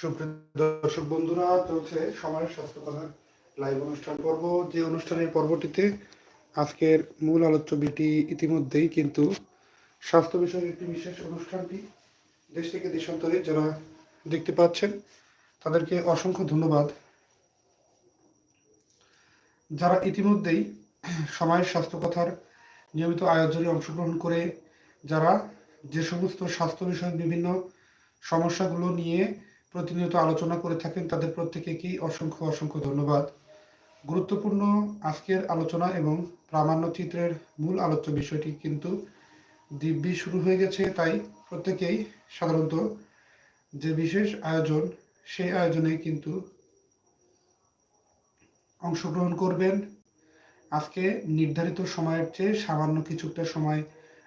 দর্শক বন্ধুরা, চলছে সময়ের স্বাস্থ্য কথার লাইভ অনুষ্ঠান পর্ব। যে অনুষ্ঠানের পর্বটিতে আজকের মূল আলোচ্য বিষয়টি ইতিমধ্যেই কিন্তু স্বাস্থ্য বিষয়ের একটি বিশেষ অনুষ্ঠানটি দেশ থেকে দেশান্তরে যারা দেখতে পাচ্ছেন, তাদেরকে অসংখ্য ধন্যবাদ। যারা ইতিমধ্যেই সময়ের স্বাস্থ্য কথার নিয়মিত আয়োজনে অংশগ্রহণ করে, যারা যে সমস্ত স্বাস্থ্য বিষয়ক বিভিন্ন সমস্যাগুলো নিয়ে প্রতিনিয়ত আলোচনা করে থাকেন তাদের প্রত্যেকে প্রত্যেকেকেই অসংখ্য অসংখ্য ধন্যবাদ। গুরুত্বপূর্ণ আজকের আলোচনা এবং প্রামাণ্য চিত্রের মূল আলোচ্য বিষয়টি কিন্তু দিব্যি শুরু হয়ে গেছে, তাই প্রত্যেকেই সাধারণত যে বিশেষ আয়োজন, সেই আয়োজনে কিন্তু অংশগ্রহণ করবেন। আজকে নির্ধারিত সময়ের চেয়ে সামান্য কিছুটা সময়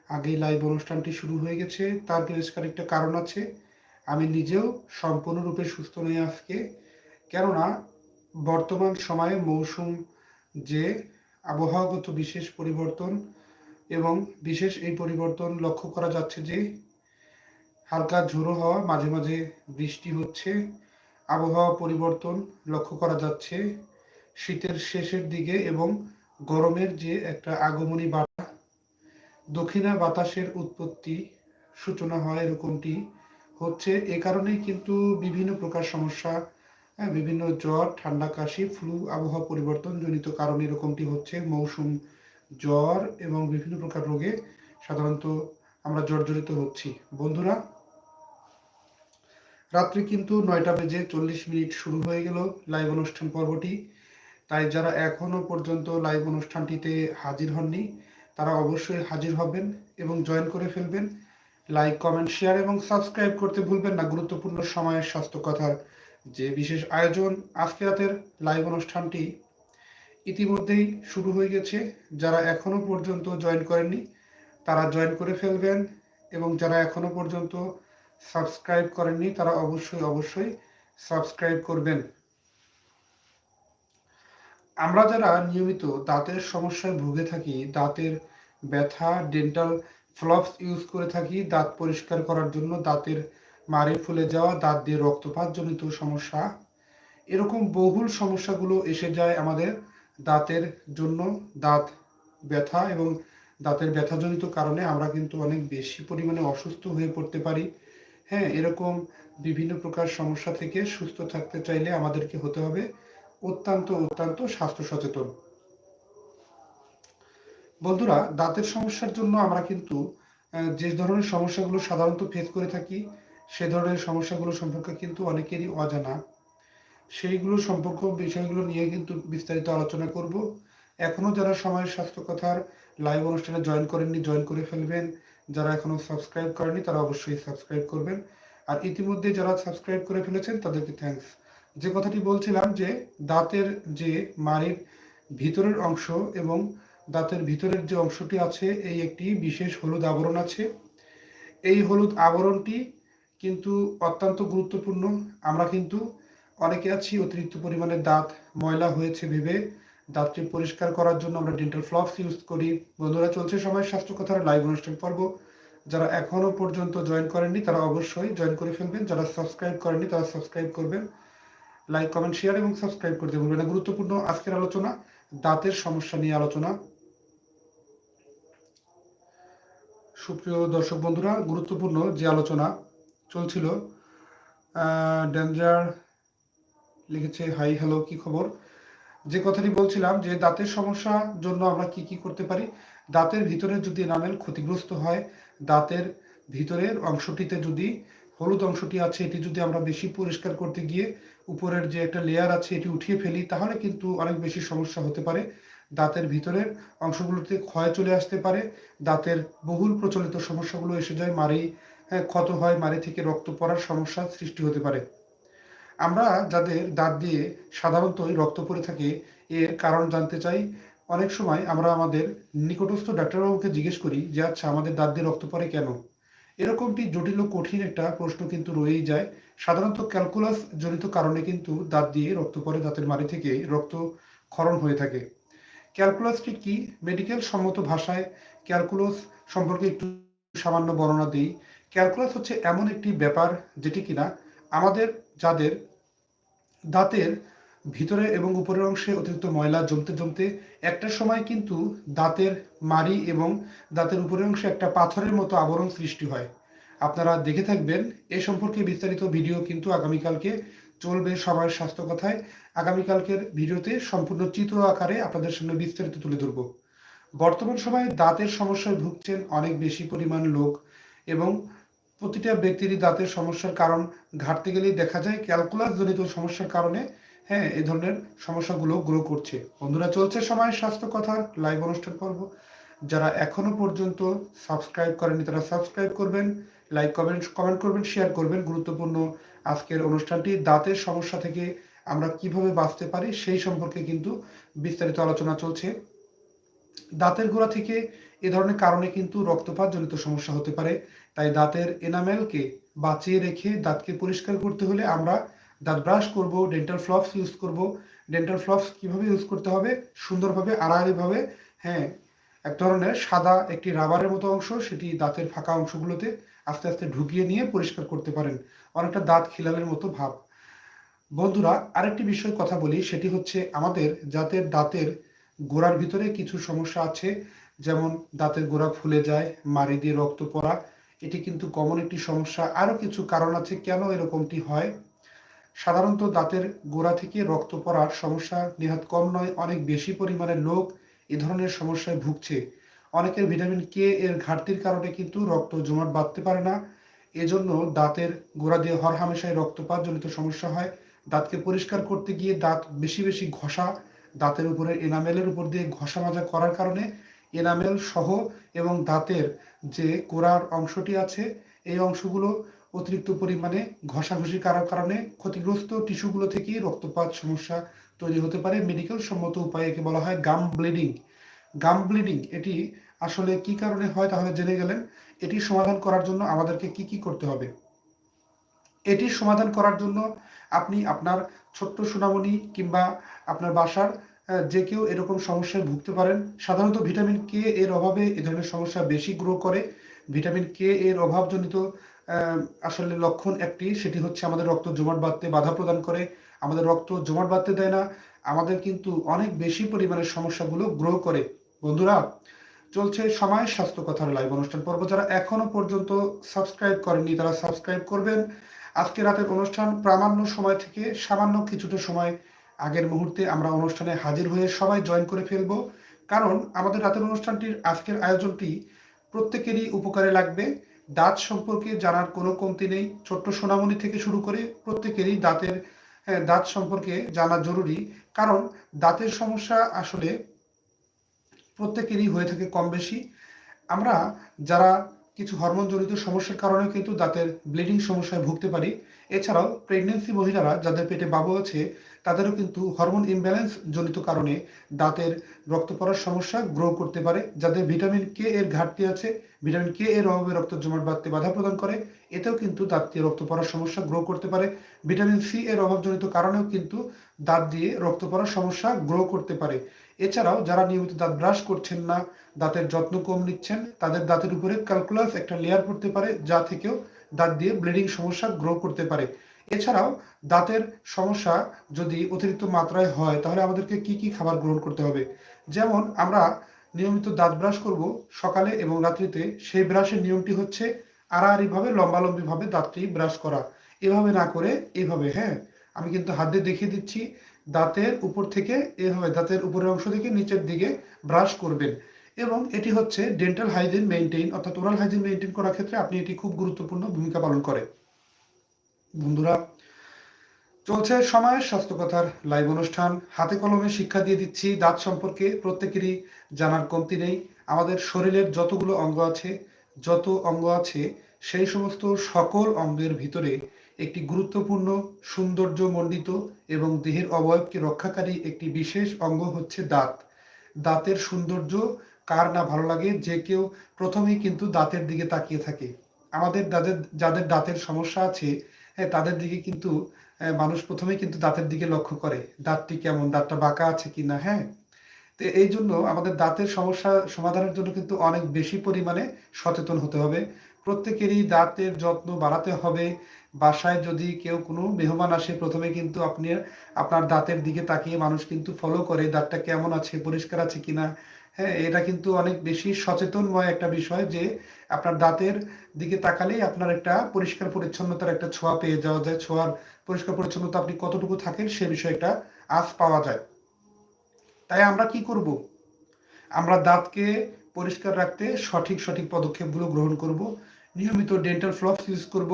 আগেই লাইভ অনুষ্ঠানটি শুরু হয়ে গেছে। তার বেশ একটা কারণ আছে। আমি নিজেও সম্পূর্ণরূপে সুস্থ নই আজকে। কেননা, বর্তমান সময়ে মৌসুম যে আবহাওয়াগত বিশেষ পরিবর্তন এবং বিশেষ এই পরিবর্তন লক্ষ্য করা যাচ্ছে যে, হালকা ঝোড়ো হওয়া, মাঝে মাঝে বৃষ্টি হচ্ছে, আবহাওয়া পরিবর্তন লক্ষ্য করা যাচ্ছে। শীতের শেষের দিকে এবং গরমের যে একটা আগমনী বার্তা, দক্ষিণা বাতাসের উৎপত্তি সূচনা হয় এরকমটি হচ্ছে এ কারণেই কিন্তু বিভিন্ন প্রকার সমস্যা হ্যাঁ, বিভিন্ন জ্বর ঠান্ডা কাশি ফ্লু আবহাওয়া পরিবর্তন জনিত কারণে এরকমটি হচ্ছে। মৌসুম জ্বর এবং বিভিন্ন প্রকার রোগে সাধারণত আমরা জর্জরিত হচ্ছি। বন্ধুরা রাত্রি কিন্তু নয়টা বেজে চল্লিশ মিনিট শুরু হয়ে গেল লাইভ অনুষ্ঠান পর্বটি। তাই যারা এখনও পর্যন্ত লাইভ অনুষ্ঠানটিতে হাজির হননি তারা অবশ্যই হাজির হবেন এবং জয়েন করে ফেলবেন। লাইক কমেন্ট শেয়ার এবং সাবস্ক্রাইব করতে ভুলবেন না। গুরুত্বপূর্ণ সময়ের স্বাস্থ্য কথার যে বিশেষ আয়োজন, আজকে রাতের লাইভ অনুষ্ঠানটি ইতিমধ্যেই শুরু হয়ে গেছে। যারা এখনও পর্যন্ত জয়েন করেননি, তারা জয়েন করে ফেলবেন এবং যারা এখনও পর্যন্ত সাবস্ক্রাইব করেননি, তারা অবশ্যই অবশ্যই সাবস্ক্রাইব করবেন। আমরা যারা নিয়মিত দাঁতের সমস্যায় ভুগে থাকি, দাঁতের ব্যথা ডেন্টাল ফ্লপস ইউজ করে থাকি, দাঁত পরিষ্কার করার জন্য, দাঁতের মাড়ি ফুলে যাওয়া, দাঁত দিয়ে রক্তপাত জনিত সমস্যা। এরকম বহুল সমস্যাগুলো এসে যায় আমাদের দাঁতের জন্য, দাঁত ব্যথা এবং দাঁতের ব্যথাজনিত কারণে আমরা কিন্তু অনেক বেশি পরিমাণে অসুস্থ হয়ে পড়তে পারি। হ্যাঁ এরকম বিভিন্ন প্রকার সমস্যা থেকে সুস্থ থাকতে চাইলে আমাদেরকে হতে হবে অত্যন্ত অত্যন্ত স্বাস্থ্য সচেতন। বন্ধুরা, দাঁতের সমস্যার জন্য আমরা কিন্তু যে ধরনের সমস্যাগুলো সাধারণত ফেস করে থাকি, সে ধরনের সমস্যাগুলো সম্পর্কে কিন্তু অনেকেরই অজানা। সেইগুলো সম্পর্ক বিষয়গুলো নিয়ে কিন্তু বিস্তারিত আলোচনা করব। এখনও যারা সময়ের স্বাস্থ্য কথার লাইভ অনুষ্ঠানে জয়েন করেননি জয়েন করে ফেলবেন। যারা এখনও সাবস্ক্রাইব করেনি তারা অবশ্যই সাবস্ক্রাইব করবেন। আর ইতিমধ্যে যারা সাবস্ক্রাইব করে ফেলেছেন, তাদেরকে থ্যাংকস যে কথাটি বলছিলাম যে, দাঁতের যে মাড়ির ভিতরের অংশ এবং দাঁতের ভিতরের যে অংশটি আছে, এই একটি বিশেষ হলুদ আবরণ আছে। এই হলুদ আবরণটি কিন্তু অত্যন্ত গুরুত্বপূর্ণ। আমরা কিন্তু অনেকে আছি, অতিরিক্ত পরিমাণে দাঁত, ময়লা হয়েছে ভেবে দাঁতটি পরিষ্কার করার জন্য আমরা ডেন্টাল ফ্লক্স ইউজ করি। বন্ধুরা, চলছে সময় স্বাস্থ্য কথার লাইভ অনুষ্ঠান পর্ব। যারা এখনও পর্যন্ত জয়েন করেননি, তারা অবশ্যই জয়েন করে ফেলবেন। যারা সাবস্ক্রাইব করেননি, তারা সাবস্ক্রাইব করবেন। লাইক কমেন্ট শেয়ার এবং সাবস্ক্রাইব করতে ভুলবেন না। গুরুত্বপূর্ণ আজকের আলোচনা, দাঁতের সমস্যা নিয়ে আলোচনা। সুপ্রিয় দর্শক বন্ধুরা, গুরুত্বপূর্ণ যে আলোচনা চলছিল ডেঞ্জার লিখেছে, হাই, হ্যালো, কি খবর? যে কথাটি বলছিলাম যে দাঁতের সমস্যার জন্য আমরা কি কি করতে পারি? দাঁতের ভিতরে যদি এনামেল ক্ষতিগ্রস্ত হয়, দাঁতের ভিতরের অংশটিতে যদি হলুদ অংশটি আছে, এটি যদি আমরা বেশি পরিষ্কার করতে গিয়ে উপরের যে একটা লেয়ার আছে, এটি উঠিয়ে ফেলি, তাহলে কিন্তু অনেক বেশি সমস্যা হতে পারে। দাঁতের ভিতরের অংশগুলোতে ক্ষয় চলে আসতে পারে। দাঁতের বহুল প্রচলিত সমস্যাগুলো এসে যায় হ্যাঁ, ক্ষত হয় মারি থেকে রক্ত পড়ার সমস্যার সৃষ্টি হতে পারে। আমরা যাদের দাঁত দিয়ে সাধারণতই রক্ত পড়ে থাকে এর কারণ জানতে চাই। অনেক সময় আমরা আমাদের নিকটস্থ ডাক্তারবাবুকে জিজ্ঞেস করি যে আচ্ছা আমাদের দাঁত দিয়ে রক্ত পড়ে কেন? এরকমটি জটিল ও কঠিন একটা প্রশ্ন কিন্তু রয়েই যায়। সাধারণত ক্যালকুলাস জনিত কারণে কিন্তু দাঁত দিয়ে রক্ত পড়ে দাঁতের মারি থেকে রক্ত ক্ষরণ হয়ে থাকে। ক্যালকুলাসটি কি? মেডিকেল সম্মত ভাষায় ক্যালকুলাস সম্পর্কে একটু সামান্য বর্ণনা দিই। ক্যালকুলাস হচ্ছে এমন একটি ব্যাপার যেটি কিনা আমাদের, যাদের দাঁতের ভিতরে এবং উপরের অংশে অতিরিক্ত ময়লা জমতে জমতে একটা সময় কিন্তু দাঁতের মাড়ি এবং দাঁতের উপরের অংশে একটা পাথরের মতো আবরণ সৃষ্টি হয়। আপনারা দেখে থাকবেন এ সম্পর্কে বিস্তারিত ভিডিও কিন্তু আগামীকালকে চলবে সবার স্বাস্থ্য কথায়। আগামীকালকের ভিডিওতে সম্পূর্ণ চিত্র আকারে আপনাদের সামনে বিস্তারিত তুলে ধরব। বর্তমান সময়ে দাঁতের সমস্যায় ভুগছেন অনেক বেশি পরিমাণ লোক এবং প্রতিটা ব্যক্তিরই দাঁতের সমস্যার কারণ ঘাটতে গেলেই দেখা যায় ক্যালকুলাস জনিত সমস্যার কারণে হ্যাঁ এই ধরনের সমস্যাগুলো গ্রো করছে। বন্ধুরা, চলছে সময় স্বাস্থ্য কথার লাইভ অনুষ্ঠান পর্ব। যারা এখনও পর্যন্ত সাবস্ক্রাইব করেনি তারা সাবস্ক্রাইব করবেন। লাইক কমেন্ট কমেন্ট করবেন শেয়ার করবেন গুরুত্বপূর্ণ আজকের অনুষ্ঠানটি, দাঁতের সমস্যা থেকে আমরা কীভাবে বাঁচতে পারি সেই সম্পর্কে কিন্তু বিস্তারিত আলোচনা চলছে। দাঁতের গোড়া থেকে এ ধরনের কারণে কিন্তু রক্তপাত জনিত সমস্যা হতে পারে, তাই দাঁতের এনামেলকে বাঁচিয়ে রেখে দাঁতকে পরিষ্কার করতে হলে আমরা দাঁত ব্রাশ করব ডেন্টাল ফ্লপস ইউজ করব। ডেন্টাল ফ্লপস কীভাবে ইউজ করতে হবে? সুন্দরভাবে, আড়াআড়িভাবে হ্যাঁ এক ধরনের সাদা একটি রাবারের মতো অংশ, সেটি দাঁতের ফাঁকা অংশগুলোতে আস্তে আস্তে ঢুকিয়ে নিয়ে পরিষ্কার করতে পারেন। অনেকটা দাঁত খিলালের মতো ভাব। বন্ধুরা, আরেকটি বিষয় কথা বলি, সেটি হচ্ছে আমাদের যাদের দাঁতের গোড়ার ভিতরে কিছু সমস্যা আছে, যেমন দাঁতের গোড়া ফুলে যায় মারি দিয়ে রক্ত পড়া, এটি কিন্তু কমন একটি সমস্যা। আরও কিছু কারণ আছে কেন এরকমটি হয়। সাধারণত দাঁতের গোড়া থেকে রক্ত পড়ার সমস্যা নেহাত কম নয়, অনেক বেশি পরিমাণে লোক এ ধরনের সমস্যায় ভুগছে। অনেকের ভিটামিন কে এর ঘাটতির কারণে কিন্তু রক্ত জমাট বাঁধতে পারে না। এজন্য দাঁতের গোড়া দিয়ে হর হামেশায় রক্তপাত জনিত সমস্যা হয়। দাঁতকে পরিষ্কার করতে গিয়ে দাঁত বেশি বেশি ঘষা, দাঁতের উপরে এনামেলের উপর দিয়ে ঘষা মাজা করার কারণে এনামেল সহ এবং দাঁতের যে গোড়ার অংশটি আছে, এই অংশগুলো অতিরিক্ত পরিমাণে ঘষাঘষি করার কারণে ক্ষতিগ্রস্ত টিস্যুগুলো থেকে রক্তপাত সমস্যা তৈরি হতে পারে মেডিকেল সম্মত উপায়ে একে বলা হয় গাম ব্লিডিং গাম ব্লিডিং এটি আসলে কি কারণে হয় তাহলে জেনে গেলেন। এটি সমাধান করার জন্য আমাদেরকে কি কি করতে হবে। এটি সমাধান করার জন্য আপনি আপনার ছোট্ট সোনামণি কিংবা আপনার বাসার যে কেউ এরকম সমস্যায় ভুগতে পারেন। সাধারণত ভিটামিন কে এর অভাবে এ ধরনের সমস্যা বেশি গ্রো করে। ভিটামিন কে এর অভাবজনিত আসলে লক্ষণ একটি, সেটি হচ্ছে আমাদের রক্ত জমাট বাঁধতে বাধা প্রদান করে। আমাদের রক্ত জমাট বাঁধতে দেয় না, আমাদের কিন্তু অনেক বেশি পরিমাণের সমস্যাগুলো গ্রো করে। বন্ধুরা, চলছে সময় স্বাস্থ্য কথার লাইভ অনুষ্ঠান পর্ব। যারা এখনও পর্যন্ত সাবস্ক্রাইব করেননি, তারা সাবস্ক্রাইব করবেন। আজকে রাতের অনুষ্ঠান প্রামাণ্য সময় থেকে সামান্য কিছুটা সময় আগের মুহূর্তে আমরা অনুষ্ঠানে হাজির হয়ে সবাই জয়েন করে ফেলব। কারণ আমাদের রাতের অনুষ্ঠানটির আজকের আয়োজনটি প্রত্যেকেরই উপকারে লাগবে। দাঁত সম্পর্কে জানার কোনো কমতি নেই। ছোট্ট সোনামণি থেকে শুরু করে প্রত্যেকেরই দাঁতের দাঁত সম্পর্কে জানা জরুরি। কারণ দাঁতের সমস্যা আসলে প্রত্যেকেরই হয়ে থাকে কম বেশি। আমরা যারা কিছু হরমোনজনিত সমস্যার কারণে কিন্তু দাঁতের ব্লিডিং সমস্যায় ভুগতে পারি, এছাড়াও প্রেগনেন্সি মহিলারা যাদের পেটে বাবু আছে তাদেরও কিন্তু হরমোন ইমব্যালেন্স জনিত কারণে দাঁতের রক্ত পড়ার সমস্যা গ্রো করতে পারে, যাদের ভিটামিন কে এর ঘাটতি আছে। ভিটামিন কে এর অভাবে রক্ত জমাট বাঁধতে বাধা প্রদান করে, এতেও কিন্তু দাঁত দিয়ে রক্ত পড়ার সমস্যা গ্রো করতে পারে। ভিটামিন সি এর অভাবজনিত কারণেও কিন্তু দাঁত দিয়ে রক্ত পড়ার সমস্যা গ্রো করতে পারে। এছাড়াও যারা নিয়মিত দাঁত ব্রাশ করছেন না, দাঁতের যত্ন কম নিচ্ছেন, তাদের দাঁতের উপরে ক্যালকুলাস একটা লেয়ার পড়তে পারে, যা থেকেও দাঁত দিয়ে ব্লিডিং সমস্যা গ্রো করতে পারে। এছাড়াও দাঁতের সমস্যা যদি অতিরিক্ত মাত্রায় হয়, তাহলে আমাদেরকে কি কি খাবার গ্রহণ করতে হবে? যেমন আমরা নিয়মিত দাঁত ব্রাশ করব সকালে এবং রাত্রিতে। সেই ব্রাশের নিয়মটি হচ্ছে আড়াআড়িভাবে, লম্বালম্বিভাবে দাঁতটি ব্রাশ করা। এভাবে না করে এভাবে হ্যাঁ? আমি কিন্তু হাত দিয়ে দেখিয়ে দিচ্ছি। দাঁতের উপর থেকে এভাবে, দাঁতের উপরের অংশ থেকে নিচের দিকে ব্রাশ করবেন। এবং এটি হচ্ছে ডেন্টাল হাইজিন মেনটেইন অর্থাৎ ওরাল হাইজিন মেনটেন করার ক্ষেত্রে আপনি এটি খুব গুরুত্বপূর্ণ ভূমিকা পালন করে। বন্ধুরা, চলছে সময়ের স্বাস্থ্য কথার লাইভ অনুষ্ঠান। হাতে কলমে শিক্ষা দিয়ে দিচ্ছি দাঁত সম্পর্কে, প্রত্যেকেরই জানার কমতি নেই। আমাদের শরীরের যতগুলো অঙ্গ আছে, যত অঙ্গ আছে, সেই সমস্ত সকল অঙ্গের ভিতরে একটি গুরুত্বপূর্ণ সৌন্দর্য মণ্ডিত এবং দেহের অবয়বকে রক্ষাকারী একটি বিশেষ অঙ্গ হচ্ছে দাঁত। দাঁতের সৌন্দর্য কার না ভালো লাগে, যে কেউ প্রথমেই কিন্তু দাঁতের দিকে তাকিয়ে থাকে। আমাদের যাদের যাদের দাঁতের সমস্যা আছে তাদের দিকে কিন্তু মানুষ প্রথমে কিন্তু দাঁতের দিকে লক্ষ্য করে, দাঁতটি কেমন, দাঁতটা বাঁকা আছে কি না হ্যাঁ? তো এই জন্য আমাদের দাঁতের সমস্যা সমাধানের জন্য কিন্তু অনেক বেশি পরিমাণে সচেতন হতে হবে। প্রত্যেকেরই দাঁতের যত্ন বাড়াতে হবে বাসায় যদি কেউ কোনো মেহমান আসে, প্রথমে কিন্তু আপনি আপনার দাঁতের দিকে তাকিয়ে মানুষ কিন্তু ফলো করে, দাঁতটা কেমন আছে, পরিষ্কার আছে কিনা। হ্যাঁ এটা কিন্তু অনেক বেশি সচেতনময় একটা বিষয় যে আপনার দাঁতের দিকে তাকালেই আপনার একটা পরিষ্কার পরিচ্ছন্নতার একটা ছোঁয়া পেয়ে যাওয়া যায়। ছোঁয়ার পরিষ্কার পরিচ্ছন্নতা আপনি কতটুকু থাকেন সে বিষয়ে একটা আজ পাওয়া যায়। তাই আমরা কি করব? আমরা দাঁতকে পরিষ্কার রাখতে সঠিক সঠিক পদক্ষেপগুলো গ্রহণ করব। নিয়মিত ডেন্টাল ফ্লপস ইউজ করব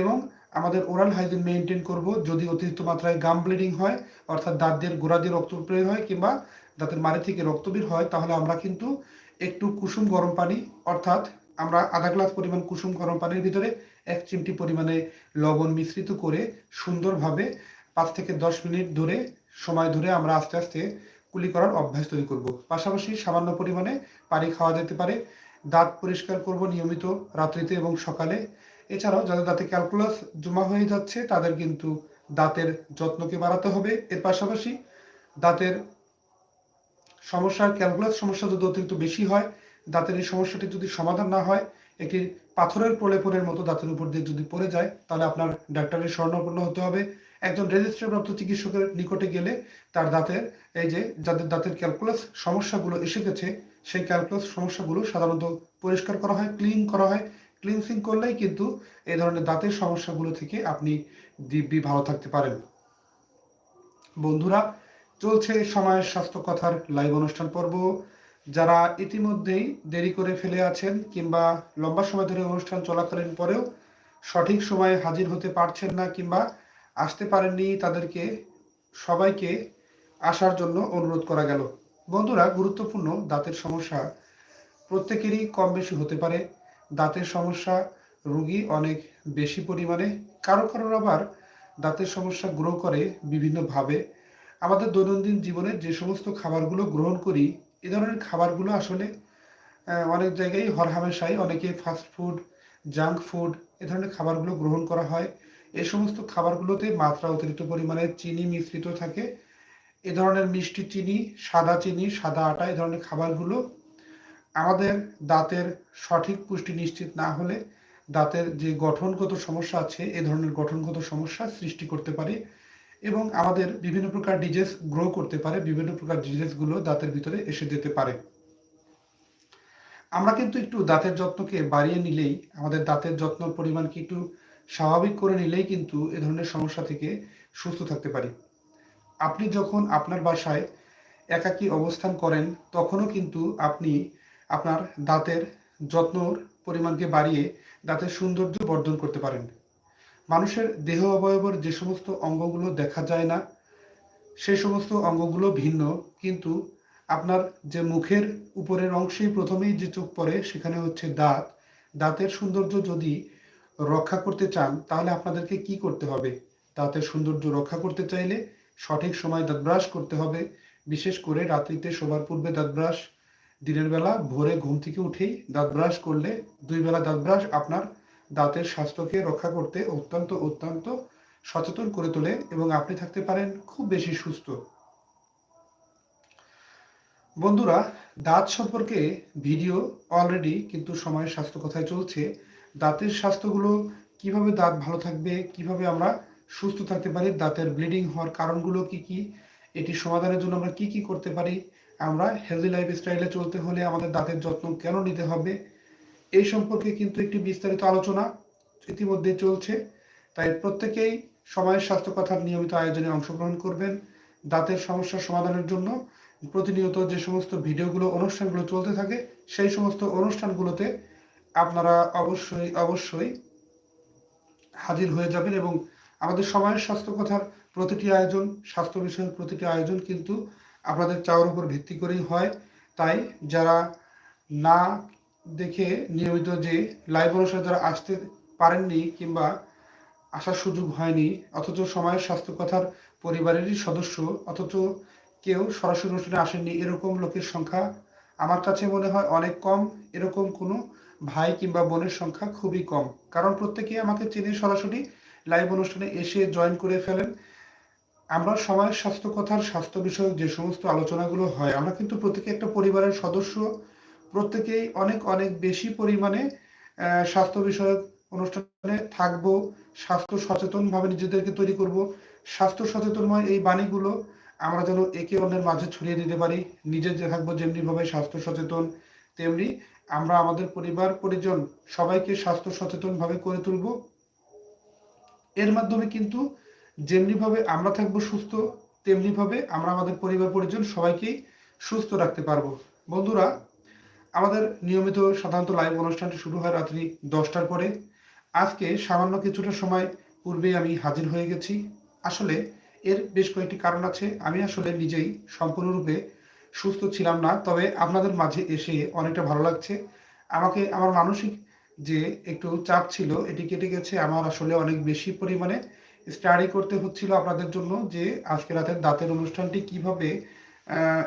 এবং আমাদের ওরাল হাইজিন মেনটেন করব। যদি অতিরিক্ত মাত্রায় গাম ব্লিডিং হয়, অর্থাৎ দাঁতের গোড়া দিয়ে রক্ত বের হয় কিংবা দাঁতের মারি থেকে রক্ত বের হয়, তাহলে আমরা কিন্তু একটু কুসুম গরম পানি, অর্থাৎ আমরা আধা গ্লাস পরিমাণ কুসুম গরম পানির ভিতরে এক চিমটি পরিমাণে লবণ মিশ্রিত করে সুন্দরভাবে পাঁচ থেকে দশ মিনিট ধরে, সময় ধরে আমরা আস্তে আস্তে কুলি করার অভ্যাস তৈরি করব। পাশাপাশি সামান্য পরিমাণে পানি খাওয়া যেতে পারে। দাঁত পরিষ্কার করব নিয়মিত রাত্রিতে এবং সকালে। এছাড়াও যাদের দাঁতে ক্যালকুলাস জমা হয়ে যাচ্ছে, তাদের কিন্তু দাঁতের যত্নকে বাড়াতে হবে। এর পাশাপাশি দাঁতের সমস্যার ক্যালকুলাস সমস্যা যদি অতিরিক্ত বেশি হয়, দাঁতের এই সমস্যাটি যদি সমাধান না হয়, একটি পাথরের প্রলেপনের মতো দাঁতের উপর দিয়ে যদি পড়ে যায়, তাহলে আপনার ডাক্তারের স্বর্ণপূর্ণ হতে হবে। একজন রেজিস্ট্রিপ্রাপ্ত চিকিৎসকের নিকটে গেলে তার দাঁতের, এই যে যাদের দাঁতের ক্যালকুলাস সমস্যাগুলো এসে গেছে সেই ক্যালকুলাস সমস্যাগুলো সাধারণত পরিষ্কার করা হয় ক্লিন করা হয়। ক্লিনসিং করলেই কিন্তু এই ধরনের দাঁতের সমস্যাগুলো থেকে আপনি দিব্যি ভালো থাকতে পারেন। বন্ধুরা, চলছে সময়ের স্বাস্থ্য কথার লাইভ অনুষ্ঠান পর্ব। যারা ইতিমধ্যেই দেরি করে ফেলে আছেন কিংবা লম্বা সময় ধরে অনুষ্ঠান চলাকালীন পরেও সঠিক সময়ে হাজির হতে পারছেন না কিংবা আসতে পারেননি, তাদেরকে সবাইকে আসার জন্য অনুরোধ করা গেল। বন্ধুরা, গুরুত্বপূর্ণ দাঁতের সমস্যা প্রত্যেকেরই কম বেশি হতে পারে। দাঁতের সমস্যা রুগী অনেক বেশি পরিমাণে। কারও কারোর আবার দাঁতের সমস্যা গ্রো করে বিভিন্নভাবে। আমাদের দৈনন্দিন জীবনে যে সমস্ত খাবারগুলো গ্রহণ করি, এ ধরনের খাবারগুলো আসলে অনেক জায়গায় হরহামেশাই অনেকে ফাস্ট ফুড জাঙ্ক ফুড এ ধরনের খাবারগুলো গ্রহণ করা হয়। এ সমস্ত খাবারগুলোতে মাত্রা অতিরিক্ত পরিমাণে চিনি মিশ্রিত থাকে। এ ধরনের মিষ্টি চিনি, সাদা চিনি, সাদা আটা, এ ধরনের খাবারগুলো আমাদের দাঁতের সঠিক পুষ্টি নিশ্চিত না হলে দাঁতের যে গঠনগত সমস্যা আছে, এ ধরনের গঠনগত সমস্যা সৃষ্টি করতে পারে এবং আমাদের বিভিন্ন প্রকার ডিজেস গ্রো করতে পারে, বিভিন্ন প্রকার ডিজেসগুলো দাঁতের ভিতরে এসে যেতে পারে। আমরা কিন্তু একটু দাঁতের যত্নকে বাড়িয়ে নিলেই, আমাদের দাঁতের যত্ন পরিমাণকে একটু স্বাভাবিক করে নিলেই কিন্তু এ ধরনের সমস্যা থেকে সুস্থ থাকতে পারি। আপনি যখন আপনার বাসায় একাকী অবস্থান করেন, তখনও কিন্তু আপনি আপনার দাঁতের যত্নর পরিমাণকে বাড়িয়ে দাঁতের সৌন্দর্য বর্ধন করতে পারেন। মানুষের দেহ অবয়বর যে সমস্ত অঙ্গগুলো দেখা যায় না, সে সমস্ত অঙ্গগুলো ভিন্ন, কিন্তু আপনার যে মুখের উপরের অংশেই প্রথমেই যে চোখ পড়ে, সেখানে হচ্ছে দাঁত। দাঁতের সৌন্দর্য যদি রক্ষা করতে চান, তাহলে আপনাদেরকে কি করতে হবে? দাঁতের সৌন্দর্য রক্ষা করতে চাইলে সঠিক সময় দাঁত ব্রাশ করতে হবে। বিশেষ করে রাত্রিতে শোবার পূর্বে দাঁত ব্রাশ দিনের বেলা ভোরে ঘুম থেকে উঠেই দাঁত ব্রাশ করলে দুই বেলা দাঁত ব্রাশ আপনার দাঁতের স্বাস্থ্যকে রক্ষা করতে অত্যন্ত অত্যন্ত সচেতন করে তোলে এবং আপনি থাকতে পারেন খুব বেশি সুস্থ। বন্ধুরা, দাঁত সম্পর্কে ভিডিও অলরেডি কিন্তু সময়ের স্বাস্থ্য কথায় চলছে। দাঁতের স্বাস্থ্যগুলো কীভাবে দাঁত ভালো থাকবে, কীভাবে আমরা সুস্থ থাকতে পারি, দাঁতের ব্লিডিং হওয়ার কারণগুলো কি কি, এটি সমাধানের জন্য আমরা কি কি করতে পারি, আমরা হেলদি লাইফ স্টাইলে চলতে হলে আমাদের দাঁতের যত্ন কেন নিতে হবে, এই সম্পর্কে কিন্তু একটি বিস্তারিত আলোচনা ইতিমধ্যে চলছে, তাই প্রত্যেকেই সময়ের স্বাস্থ্য কথার নিয়মিত আয়োজনে অংশগ্রহণ করবেন, দাঁতের সমস্যার সমাধানের জন্য প্রতিনিয়ত যে সমস্ত ভিডিওগুলো, অনুষ্ঠানগুলো চলতে থাকে, সেই সমস্ত অনুষ্ঠানগুলোতে আপনারা অবশ্যই অবশ্যই হাজির হয়ে যাবেন এবং আমাদের সময়ের স্বাস্থ্য কথার প্রতিটি আয়োজন, স্বাস্থ্য বিষয়ের প্রতিটি আয়োজন কিন্তু আপনাদের চাওয়ার উপর ভিত্তি করেই হয়। তাই যারা না দেখে নিয়মিত যে লাইভ অনুষ্ঠানে যারা আসতে পারেননি কিংবা আসার সুযোগ হয়নি, অথচ সময়ের স্বাস্থ্য কথার পরিবারেরই সদস্য, অথচ কেউ সরাসরি অনুষ্ঠানে আসেননি, এরকম লোকের সংখ্যা আমার কাছে মনে হয় অনেক কম। এরকম কোনো ভাই কিংবা বোনের সংখ্যা খুবই কম। কারণ প্রত্যেকেই আমাকে চিনে সরাসরি। লাইভ অনুষ্ঠানে এসে জয়েন করে ফেলেন। আমরা সময়ের স্বাস্থ্য কথার স্বাস্থ্য বিষয়ক যে সমস্ত আলোচনাগুলো হয়, আমরা কিন্তু প্রত্যেকে একটা পরিবারের সদস্য। প্রত্যেকেই অনেক অনেক বেশি পরিমাণে স্বাস্থ্য বিষয়ক অনুষ্ঠানে থাকব, স্বাস্থ্য সচেতনভাবে নিজেদেরকে তৈরি করব। স্বাস্থ্য সচেতনময় এই বাণীগুলো আমরা যেন একে অন্যের মাঝে ছড়িয়ে দিতে পারি। নিজে যে থাকব যেমনিভাবে স্বাস্থ্য সচেতন, তেমনি আমরা আমাদের পরিবার, পরিজন সবাইকে স্বাস্থ্য সচেতনভাবে করে তুলব। এর মাধ্যমে কিন্তু যেমনিভাবে আমরা থাকব সুস্থ, তেমনিভাবে আমরা আমাদের পরিবার, পরিজন সবাইকেই সুস্থ রাখতে পারব। বন্ধুরা, আমাদের নিয়মিত সাধারণত লাইভ অনুষ্ঠানটি শুরু হয় রাত্রি দশটার পরে। আজকে সামান্য কিছুটা সময় পূর্বেই আমি হাজির হয়ে গেছি। আসলে এর বেশ কয়েকটি কারণ আছে। আমি আসলে নিজেই সম্পূর্ণরূপে সুস্থ ছিলাম না, তবে আপনাদের মাঝে এসে অনেকটা ভালো লাগছে। আমাকে, আমার মানসিক যে একটু চাপ ছিল, এটি কেটে গেছে। আমার আসলে অনেক বেশি পরিমাণে স্টাডি করতে হচ্ছিল আপনাদের জন্য যে আজকে রাতের দাঁতের অনুষ্ঠানটি কীভাবে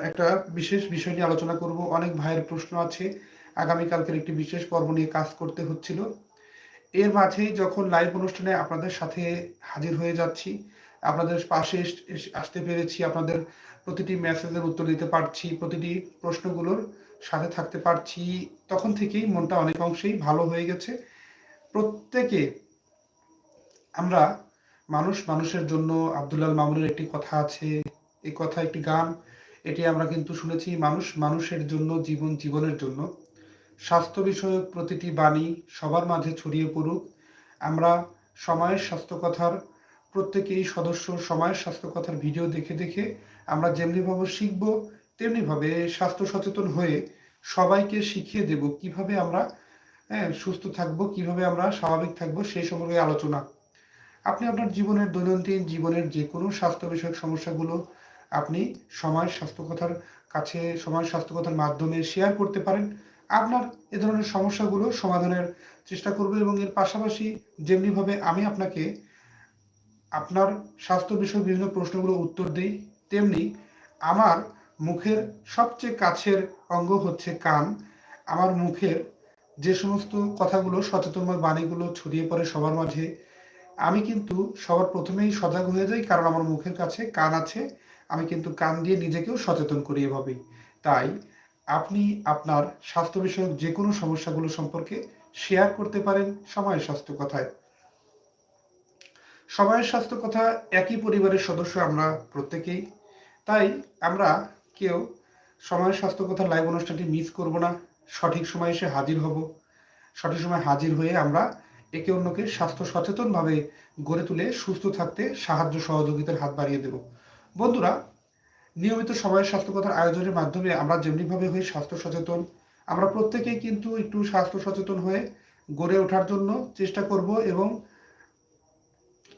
একটা বিশেষ বিষয় নিয়ে আলোচনা করব। অনেক ভাইয়ের প্রশ্ন আছে। আগামীকালকের একটি বিশেষ পর্ব নিয়ে কাজ করতে হচ্ছিল। এর মাঝেই যখন লাইভ অনুষ্ঠানে আপনাদের সাথে হাজির হয়ে যাচ্ছি, আপনাদের পাশে আসতে পেরেছি, আপনাদের প্রতিটি মেসেজের উত্তর দিতে পারছি, প্রতিটি প্রশ্নগুলোর সাথে থাকতে পারছি, তখন থেকেই মনটা অনেক অংশেই ভালো হয়ে গেছে। প্রত্যেকে আমরা মানুষ, মানুষের জন্য আবদুল্লাল মামুনের একটি কথা আছে, এই কথা একটি গান, এটি আমরা কিন্তু শুনেছি, মানুষ মানুষের জন্য, জীবন জীবনের জন্য। স্বাস্থ্য বিষয়ক প্রতিটি বাণী সবার মাঝে ছড়িয়ে পড়ুক। আমরা সময়ের স্বাস্থ্য কথার প্রত্যেকেই সদস্য, সময়ের স্বাস্থ্য কথার ভিডিও দেখে দেখে আমরা যেমনিভাবে শিখব তেমনিভাবে স্বাস্থ্য সচেতন হয়ে সবাইকে শিখিয়ে দেব কীভাবে আমরা হ্যাঁ সুস্থ থাকব, কীভাবে আমরা স্বাভাবিক থাকব সেই সম্পর্কে আলোচনা। আপনি আপনার জীবনের দৈনন্দিন জীবনের যে কোনো স্বাস্থ্য বিষয়ক সমস্যাগুলো আপনি সময় স্বাস্থ্যকথার কাছে, সময় স্বাস্থ্যকথার মাধ্যমে শেয়ার করতে পারেন। আপনার এ ধরনের সমস্যাগুলো সমাধানের চেষ্টা করবে এবং এর পাশাপাশি যেমনিভাবে আমি আপনাকে আপনার স্বাস্থ্য বিষয়ক বিভিন্ন প্রশ্নগুলো উত্তর দিই, তেমনি আমার মুখের সবচেয়ে কাছের অঙ্গ হচ্ছে কান। আমার মুখের যে সমস্ত কথাগুলো সচেতনময় বাণীগুলো ছড়িয়ে পড়ে সবার মাঝে, আমি কিন্তু সবার প্রথমেই সজাগ হয়ে যাই কারণ আমার মুখের কাছে কান আছে। আমি কিন্তু কান দিয়ে নিজেকেও সচেতন করি এভাবেই। তাই আপনি আপনার স্বাস্থ্য বিষয়ক যে কোনো সমস্যাগুলো সম্পর্কে শেয়ার করতে পারেন সময়ের স্বাস্থ্য কথায়। সময়ের স্বাস্থ্য কথা একই পরিবারের সদস্য আমরা প্রত্যেকেই। তাই আমরা কেউ সময়ের স্বাস্থ্য কথা লাইভ অনুষ্ঠানটি মিস করব না। সঠিক সময় এসে হাজির হব। সঠিক সময় হাজির হয়ে আমরা একে অন্যকে স্বাস্থ্য সচেতনভাবে গড়ে তুলে সুস্থ থাকতে সাহায্য সহযোগিতার হাত বাড়িয়ে দেব। বন্ধুরা, নিয়মিত সময়ের স্বাস্থ্যকতার আয়োজনের মাধ্যমে আমরা যেমনিভাবে হয়ে স্বাস্থ্য সচেতন, আমরা প্রত্যেকেই কিন্তু একটু স্বাস্থ্য সচেতন হয়ে গড়ে ওঠার জন্য চেষ্টা করব এবং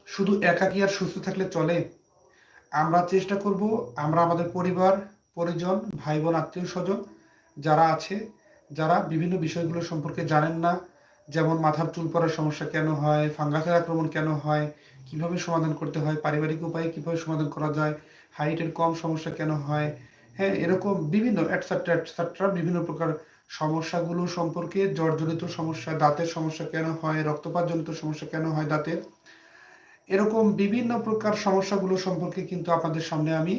শুধু একাকী আর সুস্থ থাকলে চলে। আমরা চেষ্টা করব, আমরা আমাদের পরিবার পরিজন ভাই বোন আত্মীয় স্বজন যারা আছে, যারা বিভিন্ন বিষয়গুলো সম্পর্কে জানেন না, যেমন মাথার চুল পড়ার সমস্যা কেন হয়, ফাঙ্গাসের আক্রমণ কেন হয়, কীভাবে সমাধান করতে হয়, পারিবারিক উপায়ে কীভাবে সমাধান করা যায়, হাইটের কম সমস্যা কেন হয় হ্যাঁ এরকম বিভিন্ন অ্যাটসাট্রা অ্যাটসাট্রা বিভিন্ন প্রকার সমস্যাগুলো সম্পর্কে জর্জরিত সমস্যা, দাঁতের সমস্যা কেন হয়, রক্তপাতজনিত সমস্যা কেন হয় দাঁতের, এরকম বিভিন্ন প্রকার সমস্যাগুলো সম্পর্কে কিন্তু আপনাদের সামনে আমি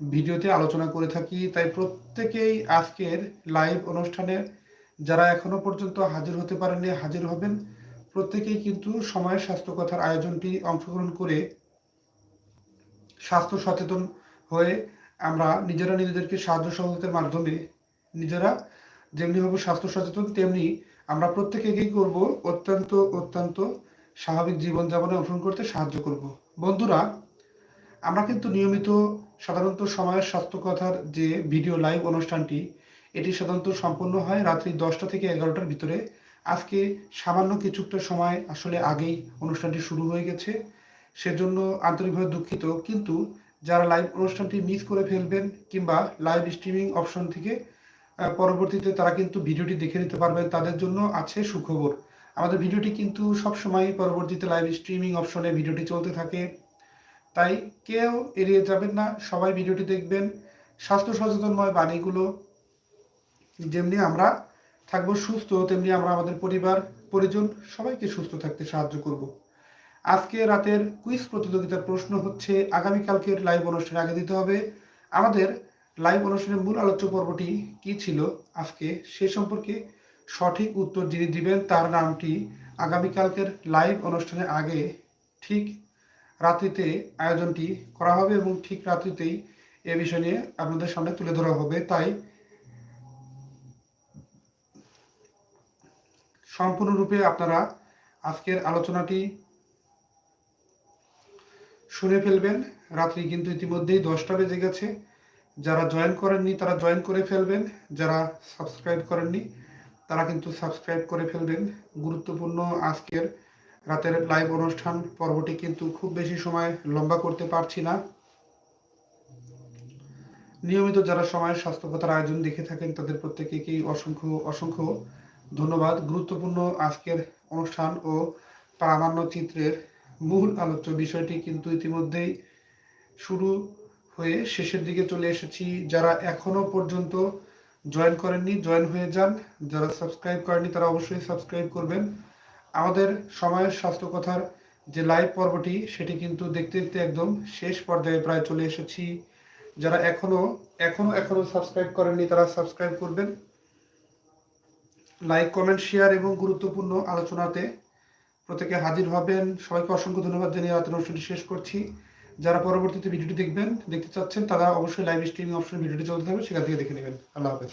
ভিডিওতে আলোচনা করে থাকি, তাই প্রত্যেকেই আজকের লাইভ অনুষ্ঠানে যারা এখনও পর্যন্ত হাজির হতে পারেননি, হাজির হবেন। প্রত্যেকেই কিন্তু সময়ের স্বাস্থ্য কথার আয়োজনটি অংশগ্রহণ করে স্বাস্থ্য সচেতন হয়ে আমরা নিজেরা নিজেদেরকে সাহায্য সহযোগিতার মাধ্যমে নিজেরা যেমনি যেমনিভাবে স্বাস্থ্য সচেতন, তেমনি আমরা প্রত্যেকেই করব অত্যন্ত অত্যন্ত স্বাভাবিক জীবনযাপনে অংশগ্রহণ করতে সাহায্য করব। বন্ধুরা, আমরা কিন্তু নিয়মিত সাধারণত সময়ের স্বাস্থ্য কথার যে ভিডিও লাইভ অনুষ্ঠানটি, এটি সাধারণত সম্পন্ন হয় রাত্রি দশটা থেকে এগারোটার ভিতরে। আজকে সামান্য কিছুটা সময় আসলে আগেই অনুষ্ঠানটি শুরু হয়ে গেছে। সেজন্য আন্তরিকভাবে দুঃখিত। কিন্তু যারা লাইভ অনুষ্ঠানটি মিস করে ফেলবেন কিংবা লাইভ স্ট্রিমিং অপশন থেকে পরবর্তীতে তারা কিন্তু ভিডিওটি দেখে নিতে পারবেন। তাদের জন্য আছে সুখবর। আমাদের ভিডিওটি কিন্তু সবসময় পরবর্তীতে লাইভ স্ট্রিমিং অপশনে ভিডিওটি চলতে থাকে। তাই কেউ এড়িয়ে যাবেন না, সবাই ভিডিওটি দেখবেন। স্বাস্থ্য সচেতনময় বাণীগুলো যেমনি আমরা থাকব সুস্থ, তেমনি আমরা আমাদের পরিবার, পরিজন সবাইকে সুস্থ থাকতে সাহায্য করব। আজকে রাতের কুইজ প্রতিযোগিতার প্রশ্ন হচ্ছে আগামীকালকের লাইভ অনুষ্ঠানে আগে দিতে হবে। আমাদের লাইভ অনুষ্ঠানের মূল আলোচ্য পর্বটি কি ছিল? আজকে সে সম্পর্কে সঠিক উত্তর যিনি দিবেন, তার নামটি আগামীকালকের লাইভ অনুষ্ঠানের আগে ঠিক রাত্রিতে আয়োজনটি করা হবে এবং ঠিক রাত্রিতেই এ বিষয় নিয়ে আপনাদের সামনে তুলে ধরা হবে। তাই সম্পূর্ণরূপে আপনারা আজকের আলোচনাটি শুনে ফেলবেন। রাত্রি কিন্তু ইতিমধ্যেই দশটা বেজে গেছে। যারা জয়েন করেননি, তারা জয়েন করে ফেলবেন। যারা সাবস্ক্রাইব করেননি, তারা কিন্তু সাবস্ক্রাইব করে ফেলবেন। গুরুত্বপূর্ণ আজকের রাতের লাইভ অনুষ্ঠান পর্বটি কিন্তু খুব বেশি সময় লম্বা করতে পারছি না। নিয়মিত যারা সময় স্বাস্থ্যকতার আয়োজন দেখে থাকেন, তাদের প্রত্যেকেই অসংখ্য অসংখ্য ধন্যবাদ। গুরুত্বপূর্ণ আজকের অনুষ্ঠান ও প্রামাণ্য চিত্রের মূল আলোচ্য বিষয়টি কিন্তু ইতিমধ্যেই শুরু হয়ে শেষের দিকে চলে এসেছি। যারা এখনও পর্যন্ত জয়েন করেননি জয়েন হয়ে যান। যারা সাবস্ক্রাইব করেননি, তারা অবশ্যই সাবস্ক্রাইব করবেন। আমাদের সময়ের স্বাস্থ্য কথার যে লাইভ পর্বটি, সেটি কিন্তু দেখতে দেখতে একদম শেষ পর্যায়ে প্রায় চলে এসেছি। যারা এখনও এখনও এখনও সাবস্ক্রাইব করেননি, তারা সাবস্ক্রাইব করবেন। লাইক কমেন্ট শেয়ার এবং গুরুত্বপূর্ণ আলোচনাতে প্রত্যেকে হাজির হবেন। সবাইকে অসংখ্য ধন্যবাদ জানিয়ে রাতের অনুষ্ঠানটি শেষ করছি। যারা পরবর্তীতে ভিডিওটি দেখবেন, দেখতে চাচ্ছেন, তারা অবশ্যই লাইভ স্ট্রিমিং অপশনে ভিডিওটি চলতে থাকবে, সেখান থেকে দেখে নেবেন। আল্লাহ হাফেজ।